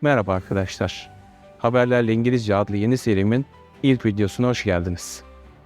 Merhaba arkadaşlar. Haberlerle İngilizce adlı yeni serimin ilk videosuna hoş geldiniz.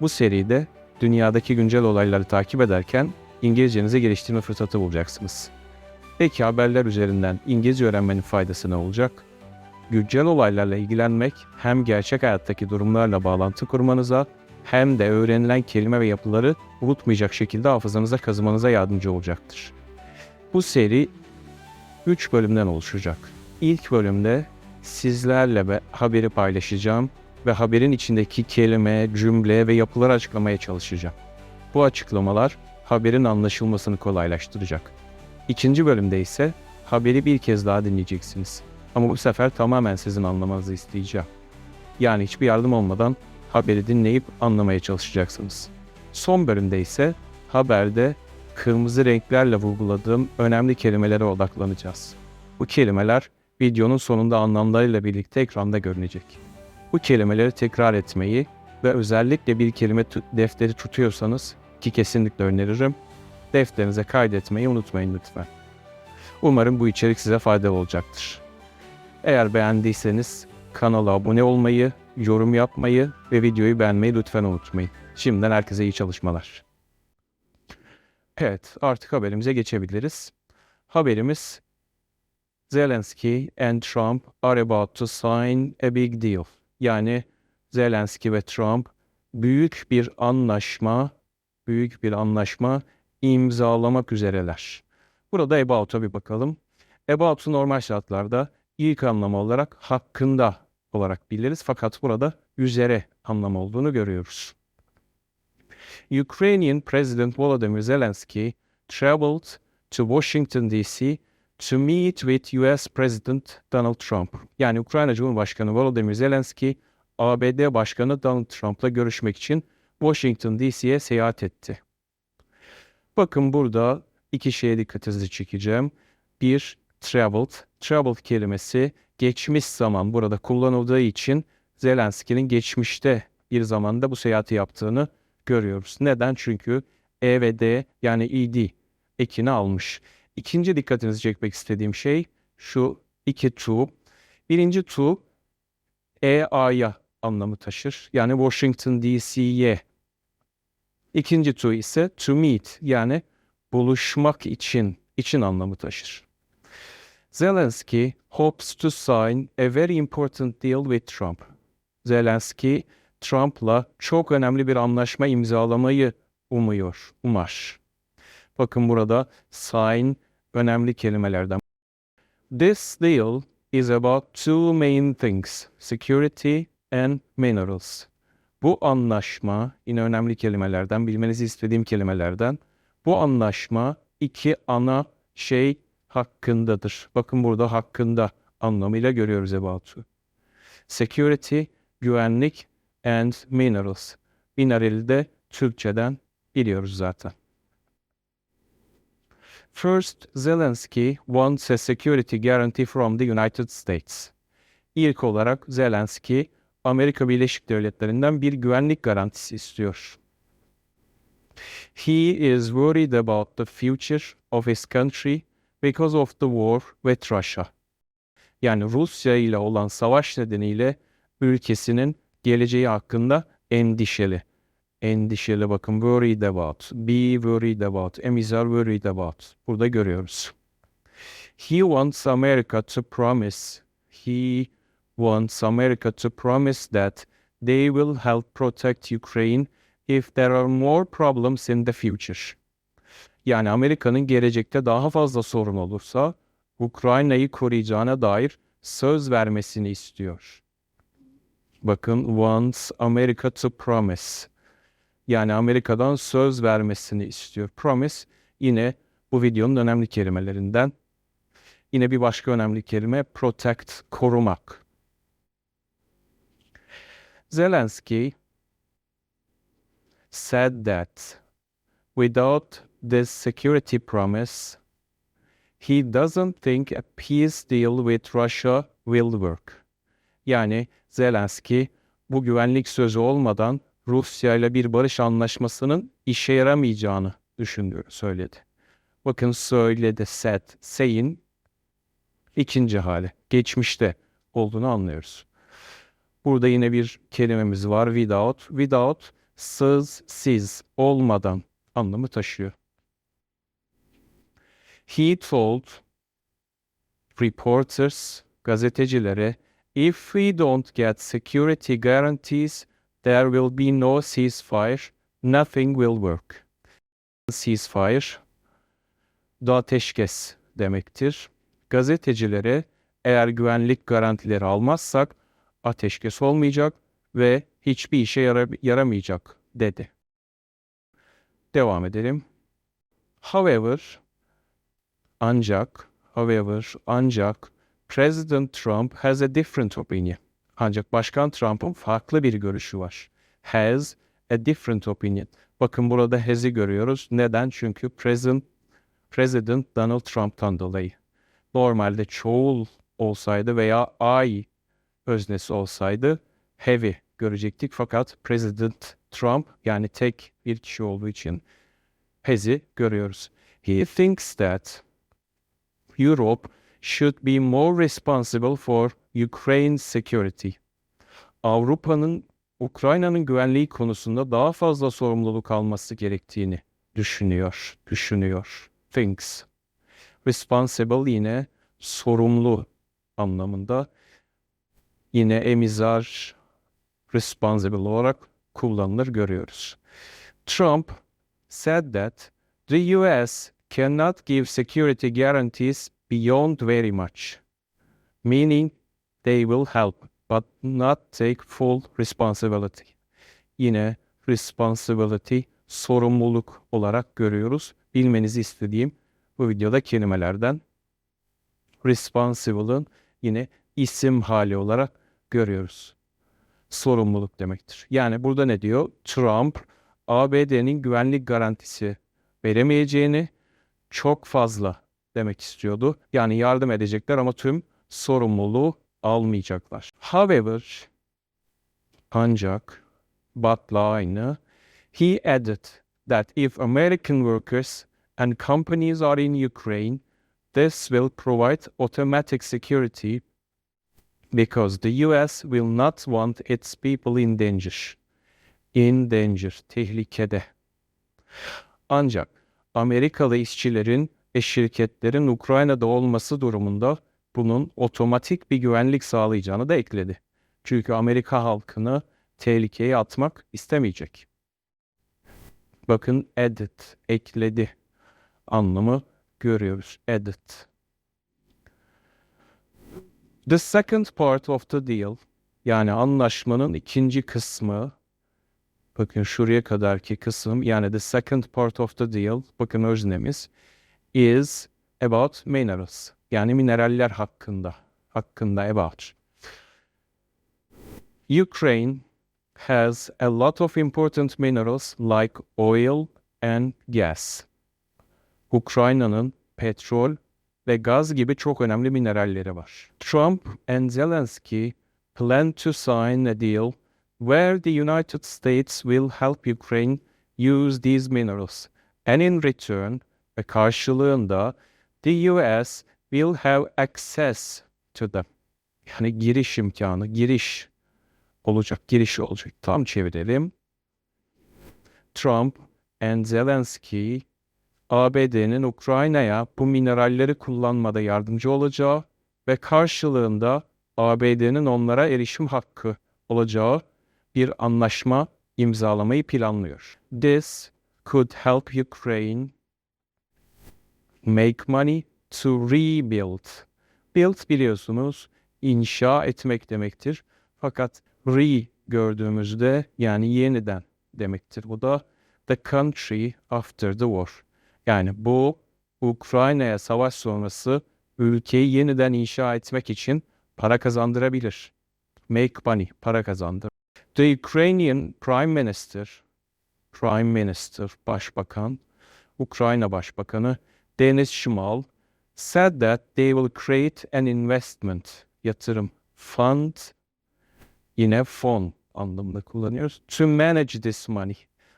Bu seride dünyadaki güncel olayları takip ederken İngilizcenizi geliştirme fırsatı bulacaksınız. Peki haberler üzerinden İngilizce öğrenmenin faydası ne olacak? Güncel olaylarla ilgilenmek hem gerçek hayattaki durumlarla bağlantı kurmanıza hem de öğrenilen kelime ve yapıları unutmayacak şekilde hafızanıza kazımanıza yardımcı olacaktır. Bu seri 3 bölümden oluşacak. İlk bölümde sizlerle haberi paylaşacağım ve haberin içindeki kelime, cümle ve yapıları açıklamaya çalışacağım. Bu açıklamalar haberin anlaşılmasını kolaylaştıracak. İkinci bölümde ise haberi bir kez daha dinleyeceksiniz. Ama bu sefer tamamen sizin anlamanızı isteyeceğim. Yani hiçbir yardım olmadan haberi dinleyip anlamaya çalışacaksınız. Son bölümde ise haberde kırmızı renklerle vurguladığım önemli kelimelere odaklanacağız. Bu kelimeler videonun sonunda anlamlarıyla birlikte ekranda görünecek. Bu kelimeleri tekrar etmeyi ve özellikle bir kelime defteri tutuyorsanız ki kesinlikle öneririm, defterinize kaydetmeyi unutmayın lütfen. Umarım bu içerik size faydalı olacaktır. Eğer beğendiyseniz kanala abone olmayı, yorum yapmayı ve videoyu beğenmeyi lütfen unutmayın. Şimdiden herkese iyi çalışmalar. Evet, artık haberimize geçebiliriz. Haberimiz Zelensky and Trump are about to sign a big deal. Yani Zelensky ve Trump büyük bir anlaşma, büyük bir anlaşma imzalamak üzereler. Burada about'a bir bakalım. About'u normal şartlarda ilk anlamı olarak hakkında olarak biliriz fakat burada üzere anlamı olduğunu görüyoruz. Ukrainian President Volodymyr Zelensky traveled to Washington DC to meet with US President Donald Trump. Yani Ukrayna Cumhurbaşkanı Volodymyr Zelensky ABD Başkanı Donald Trump'la görüşmek için Washington DC'ye seyahat etti. Bakın burada iki şeye dikkatinizi çekeceğim. Bir, traveled. Traveled kelimesi geçmiş zaman burada kullanıldığı için Zelenski'nin geçmişte bir zamanda bu seyahati yaptığını görüyoruz. Neden? Çünkü E ve D yani ed ekini almış. İkinci dikkatinizi çekmek istediğim şey şu iki to. Birinci to EA'ya anlamı taşır. Yani Washington DC'ye. İkinci to ise to meet yani buluşmak için için anlamı taşır. Zelensky hopes to sign a very important deal with Trump. Zelensky Trump'la çok önemli bir anlaşma imzalamayı umuyor, umar. Bakın burada sign önemli kelimelerden. This deal is about two main things, security and minerals. Bu anlaşma yine önemli kelimelerden, bilmenizi istediğim kelimelerden. Bu anlaşma iki ana şey hakkındadır. Bakın burada hakkında anlamıyla görüyoruz about'u. Security, güvenlik and minerals. Minerali de Türkçeden biliyoruz zaten. First, Zelensky wants a security guarantee from the United States. İlk olarak Zelensky, Amerika Birleşik Devletleri'nden bir güvenlik garantisi istiyor. He is worried about the future of his country because of the war with Russia. Yani Rusya ile olan savaş nedeniyle ülkesinin geleceği hakkında endişeli. Endişeli bakın worried about, be worried about, am is are worried about. Burada görüyoruz. He wants America to promise, he wants America to promise that they will help protect Ukraine if there are more problems in the future. Yani Amerika'nın gelecekte daha fazla sorun olursa Ukrayna'yı koruyacağına dair söz vermesini istiyor. Bakın wants America to promise. Yani Amerika'dan söz vermesini istiyor. Promise yine bu videonun önemli kelimelerinden. Yine bir başka önemli kelime protect, korumak. Zelensky said that without this security promise, he doesn't think a peace deal with Russia will work. Yani Zelensky bu güvenlik sözü olmadan Rusya ile bir barış anlaşmasının işe yaramayacağını düşündüğünü söyledi. Bakın söyledi said, say'in ikinci hali. geçmişte olduğunu anlıyoruz. Burada yine bir kelimemiz var without. Without sız, siz, olmadan anlamı taşıyor. He told reporters, gazetecilere, if we don't get security guarantees, there will be no ceasefire, nothing will work. Ceasefire, ateşkes demektir. Gazetecilere eğer güvenlik garantileri almazsak ateşkes olmayacak ve hiçbir işe yara- yaramayacak dedi. Devam edelim. However, ancak, however, ancak President Trump has a different opinion. Ancak Başkan Trump'ın farklı bir görüşü var. Has a different opinion. Bakın burada has'i görüyoruz. Neden? Çünkü President, President Donald Trump'tan dolayı. Normalde çoğul olsaydı veya I öznesi olsaydı heavy görecektik. Fakat President Trump yani tek bir kişi olduğu için has'i görüyoruz. He thinks that Europe should be more responsible for Ukraine's security. Avrupa'nın Ukrayna'nın güvenliği konusunda daha fazla sorumluluk alması gerektiğini düşünüyor, düşünüyor. Thinks. Responsible yine sorumlu anlamında. Yine emizar responsible olarak kullanılır görüyoruz. Trump said that the US cannot give security guarantees beyond very much, meaning they will help but not take full responsibility. Yine responsibility sorumluluk olarak görüyoruz. Bilmenizi istediğim bu videoda kelimelerden responsible'ın yine isim hali olarak görüyoruz. Sorumluluk demektir. Yani burada ne diyor? Trump ABD'nin güvenlik garantisi veremeyeceğini çok fazla demek istiyordu. Yani yardım edecekler ama tüm sorumluluğu almayacaklar. However, ancak, but'la aynı, he added that if American workers and companies are in Ukraine, this will provide automatic security because the US will not want its people in danger. In danger, tehlikede. Ancak Amerikalı işçilerin ve şirketlerin Ukrayna'da olması durumunda bunun otomatik bir güvenlik sağlayacağını da ekledi. Çünkü Amerika halkını tehlikeye atmak istemeyecek. Bakın edit, ekledi anlamı görüyoruz. Edit. The second part of the deal yani anlaşmanın ikinci kısmı bakın şuraya kadarki kısım yani the second part of the deal bakın öznemiz is about minerals yani mineraller hakkında hakkında about. Ukraine has a lot of important minerals like oil and gas. Ukrayna'nın petrol ve gaz gibi çok önemli mineralleri var. Trump and Zelensky plan to sign a deal where the United States will help Ukraine use these minerals. And in return, ve karşılığında the US will have access to them. Yani giriş imkanı, giriş olacak, giriş olacak. Tam çevirelim. Trump and Zelensky ABD'nin Ukrayna'ya bu mineralleri kullanmada yardımcı olacağı ve karşılığında ABD'nin onlara erişim hakkı olacağı bir anlaşma imzalamayı planlıyor. This could help Ukraine make money to rebuild. Build biliyorsunuz inşa etmek demektir. Fakat re gördüğümüzde yani yeniden demektir. Bu da the country after the war. Yani bu Ukrayna'ya savaş sonrası ülkeyi yeniden inşa etmek için para kazandırabilir. Make money, para kazandır. The Ukrainian Prime Minister, Prime Minister, Başbakan, Ukrayna Başbakanı Denis Shmyhal said that they will create an investment, yatırım, fund, yine fon anlamında kullanıyoruz. To manage this money.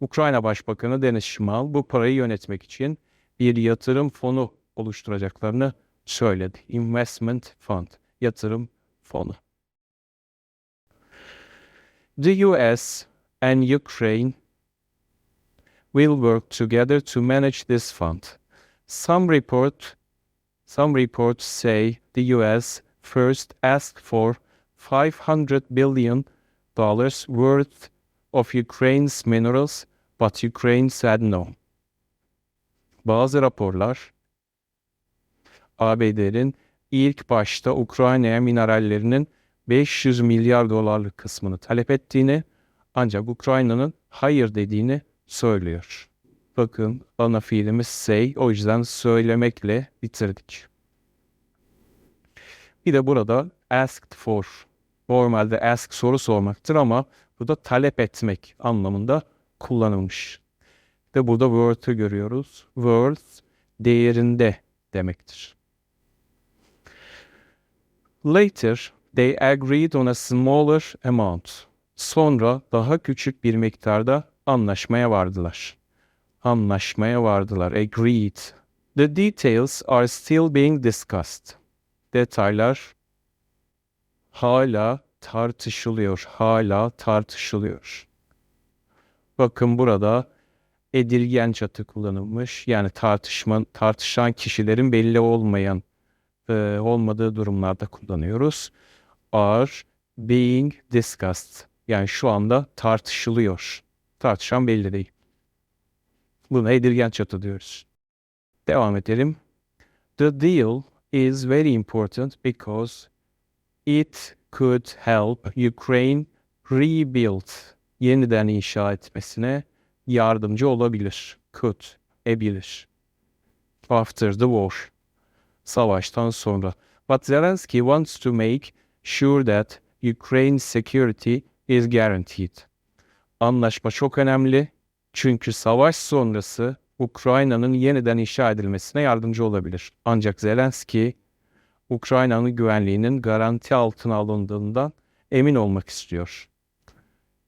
Ukrayna Başbakanı Denis Shmyhal bu parayı yönetmek için bir yatırım fonu oluşturacaklarını söyledi. Investment Fund. yatırım fonu. The US and Ukraine will work together to manage this fund. Some report some reports say the US first asked for 500 billion dollars worth of Ukraine's minerals, but Ukraine said no. Bazı raporlar ABD'nin ilk başta Ukrayna'ya minerallerinin 500 milyar dolarlık kısmını talep ettiğini ancak Ukrayna'nın hayır dediğini söylüyor. Bakın ana fiilimiz say o yüzden söylemekle bitirdik. Bir de burada asked for. Normalde ask soru sormaktır ama bu da talep etmek anlamında kullanılmış. De burada worth'ı görüyoruz. Worth değerinde demektir. Later, they agreed on a smaller amount. Sonra daha küçük bir miktarda anlaşmaya vardılar. Anlaşmaya vardılar. Agreed. The details are still being discussed. Detaylar hala tartışılıyor. Hala tartışılıyor. Bakın burada edilgen çatı kullanılmış. Yani tartışma, tartışan kişilerin belli olmayan e, olmadığı durumlarda kullanıyoruz. Are being discussed. Yani şu anda tartışılıyor. Tartışan belli değil. Buna edilgen çatı diyoruz. Devam edelim. The deal is very important because it could help Ukraine rebuild, yeniden inşa etmesine yardımcı olabilir. Could, ebilir. After the war, savaştan sonra. But Zelensky wants to make sure that Ukraine's security is guaranteed. Anlaşma çok önemli çünkü savaş sonrası Ukrayna'nın yeniden inşa edilmesine yardımcı olabilir. Ancak Zelenski Ukrayna'nın güvenliğinin garanti altına alındığından emin olmak istiyor.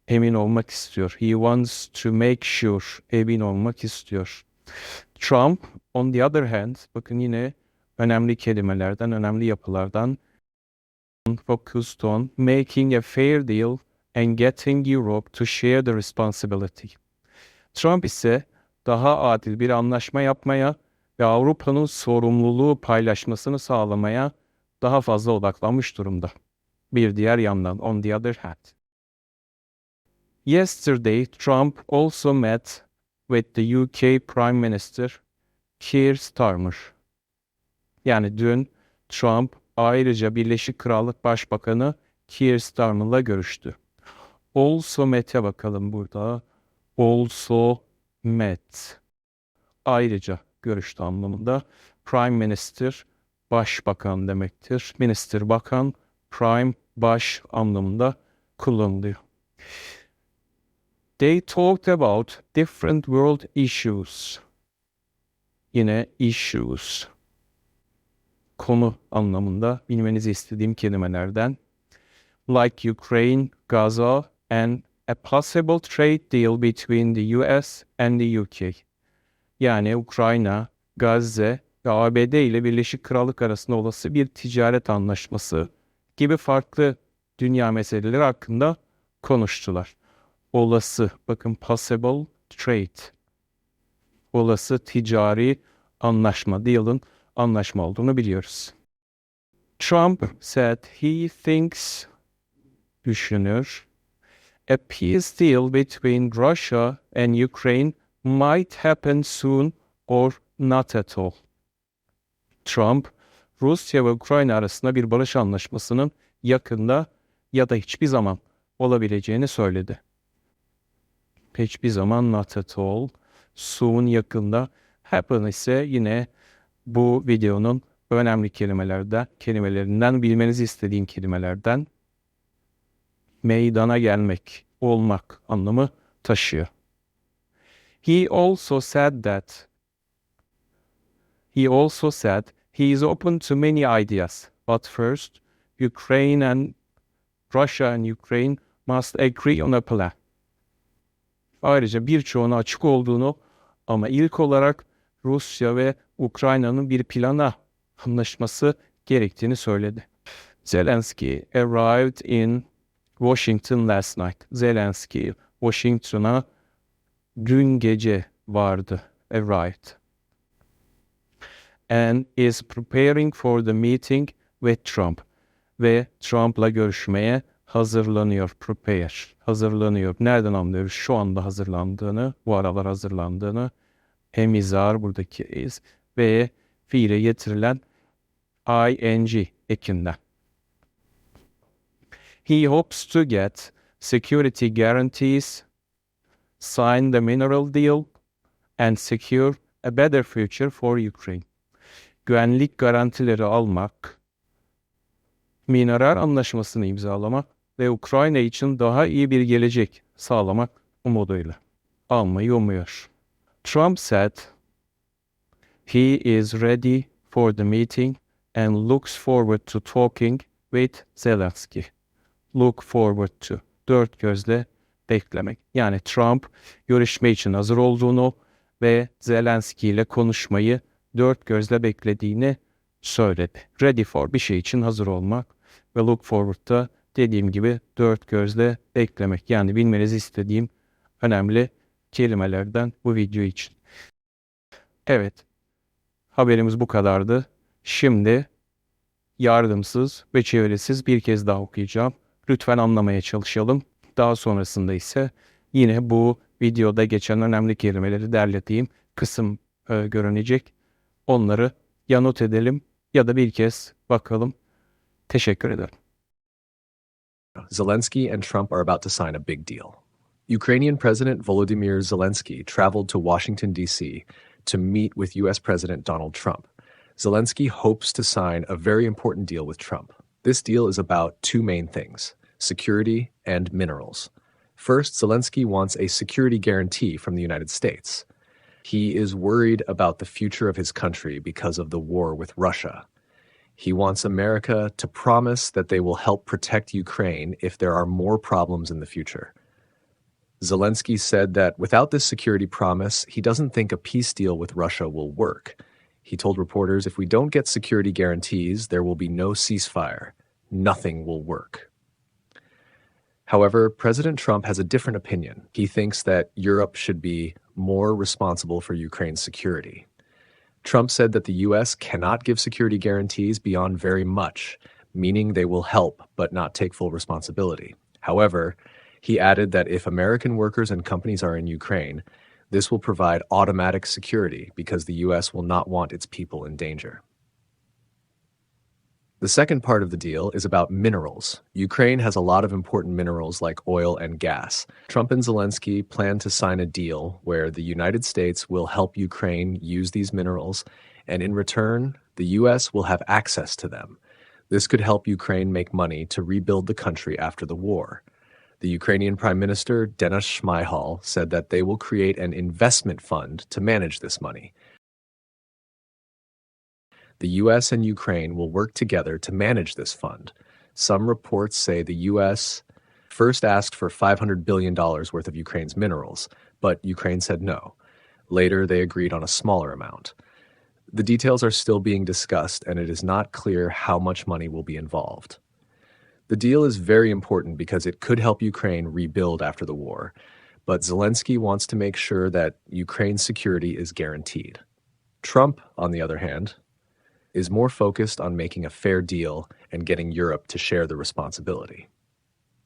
Emin olmak istiyor. He wants to make sure. Emin olmak istiyor. Trump, on the other hand, bakın yine önemli kelimelerden, önemli yapılardan focused on making a fair deal and getting Europe to share the responsibility. Trump ise daha adil bir anlaşma yapmaya ve Avrupa'nın sorumluluğu paylaşmasını sağlamaya daha fazla odaklanmış durumda. Bir diğer yandan, on the other hand. Yesterday, Trump also met with the UK Prime Minister Keir Starmer. Yani dün Trump ayrıca Birleşik Krallık Başbakanı Keir Starmer'la görüştü. Also met'e bakalım burada. Also met. Ayrıca görüştü anlamında. Prime Minister başbakan demektir. Minister bakan, prime baş anlamında kullanılıyor. They talked about different world issues. Yine issues. Konu anlamında bilmenizi istediğim kelimelerden. Like Ukraine, Gaza and a possible trade deal between the US and the UK. Yani Ukrayna, Gazze ve ABD ile Birleşik Krallık arasında olası bir ticaret anlaşması gibi farklı dünya meseleleri hakkında konuştular. Olası, bakın possible trade. Olası ticari anlaşma, deal'ın anlaşma olduğunu biliyoruz. Trump said he thinks, düşünür, a peace deal between Russia and Ukraine might happen soon or not at all. Trump, Rusya ve Ukrayna arasında bir barış anlaşmasının yakında ya da hiçbir zaman olabileceğini söyledi. Hiçbir zaman not at all, soon yakında, happen ise yine bu videonun önemli kelimelerden, kelimelerinden bilmenizi istediğim kelimelerden meydana gelmek, olmak anlamı taşıyor. He also said that he also said he is open to many ideas, but first Ukraine and Russia and Ukraine must agree on a plan. Ayrıca birçoğuna açık olduğunu ama ilk olarak Rusya ve Ukrayna'nın bir plana anlaşması gerektiğini söyledi. Zelensky arrived in Washington last night. Zelensky Washington'a dün gece vardı. Arrived. And is preparing for the meeting with Trump. Ve Trump'la görüşmeye hazırlanıyor. Prepare. Hazırlanıyor. Nereden anlıyoruz? Şu anda hazırlandığını, bu aralar hazırlandığını. Hemizar buradaki is ve fiile getirilen ing ekinden. He hopes to get security guarantees, sign the mineral deal, and secure a better future for Ukraine. Güvenlik garantileri almak, mineral anlaşmasını imzalamak ve Ukrayna için daha iyi bir gelecek sağlamak umuduyla almayı umuyor. Trump said he is ready for the meeting and looks forward to talking with Zelensky. Look forward to. Dört gözle beklemek. Yani Trump görüşme için hazır olduğunu ve Zelensky ile konuşmayı dört gözle beklediğini söyledi. Ready for bir şey için hazır olmak ve look forward da dediğim gibi dört gözle beklemek. Yani bilmenizi istediğim önemli kelimelerden bu video için. Evet. Haberimiz bu kadardı. Şimdi yardımsız ve çevresiz bir kez daha okuyacağım. Lütfen anlamaya çalışalım. Daha sonrasında ise yine bu videoda geçen önemli kelimeleri derlediğim kısım e, görünecek. Onları ya not edelim ya da bir kez bakalım. Teşekkür ederim. Zelensky and Trump are about to sign a big deal. Ukrainian President Volodymyr Zelensky traveled to Washington, D.C. to meet with U.S. President Donald Trump. Zelensky hopes to sign a very important deal with Trump. This deal is about two main things security and minerals. First, Zelensky wants a security guarantee from the United States. He is worried about the future of his country because of the war with Russia. He wants America to promise that they will help protect Ukraine if there are more problems in the future. Zelensky said that without this security promise, he doesn't think a peace deal with Russia will work. He told reporters if we don't get security guarantees, there will be no ceasefire. Nothing will work. However, President Trump has a different opinion. He thinks that Europe should be more responsible for Ukraine's security. Trump said that the U.S. cannot give security guarantees beyond very much, meaning they will help but not take full responsibility. However, he added that if American workers and companies are in Ukraine, this will provide automatic security because the U.S. will not want its people in danger. The second part of the deal is about minerals. Ukraine has a lot of important minerals like oil and gas. Trump and Zelensky plan to sign a deal where the United States will help Ukraine use these minerals, and in return, the U.S. will have access to them. This could help Ukraine make money to rebuild the country after the war. The Ukrainian Prime Minister, Denis Shmyhal, said that they will create an investment fund to manage this money. The U.S. and Ukraine will work together to manage this fund. Some reports say the U.S. first asked for $500 billion worth of Ukraine's minerals, but Ukraine said no. Later, they agreed on a smaller amount. The details are still being discussed, and it is not clear how much money will be involved. The deal is very important because it could help Ukraine rebuild after the war, but Zelensky wants to make sure that Ukraine's security is guaranteed. Trump, on the other hand, is more focused on making a fair deal and getting Europe to share the responsibility.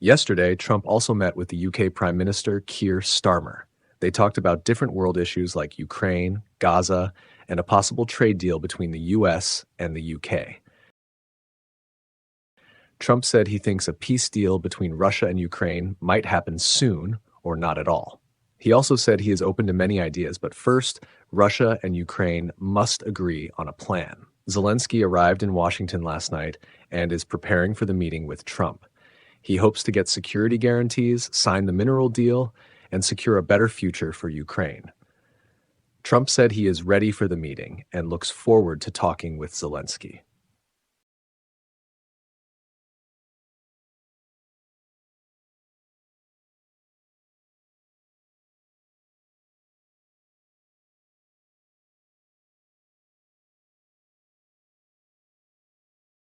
Yesterday, Trump also met with the UK Prime Minister Keir Starmer. They talked about different world issues like Ukraine, Gaza, and a possible trade deal between the US and the UK. Trump said he thinks a peace deal between Russia and Ukraine might happen soon or not at all. He also said he is open to many ideas, but first, Russia and Ukraine must agree on a plan. Zelensky arrived in Washington last night and is preparing for the meeting with Trump. He hopes to get security guarantees, sign the mineral deal, and secure a better future for Ukraine. Trump said he is ready for the meeting and looks forward to talking with Zelensky.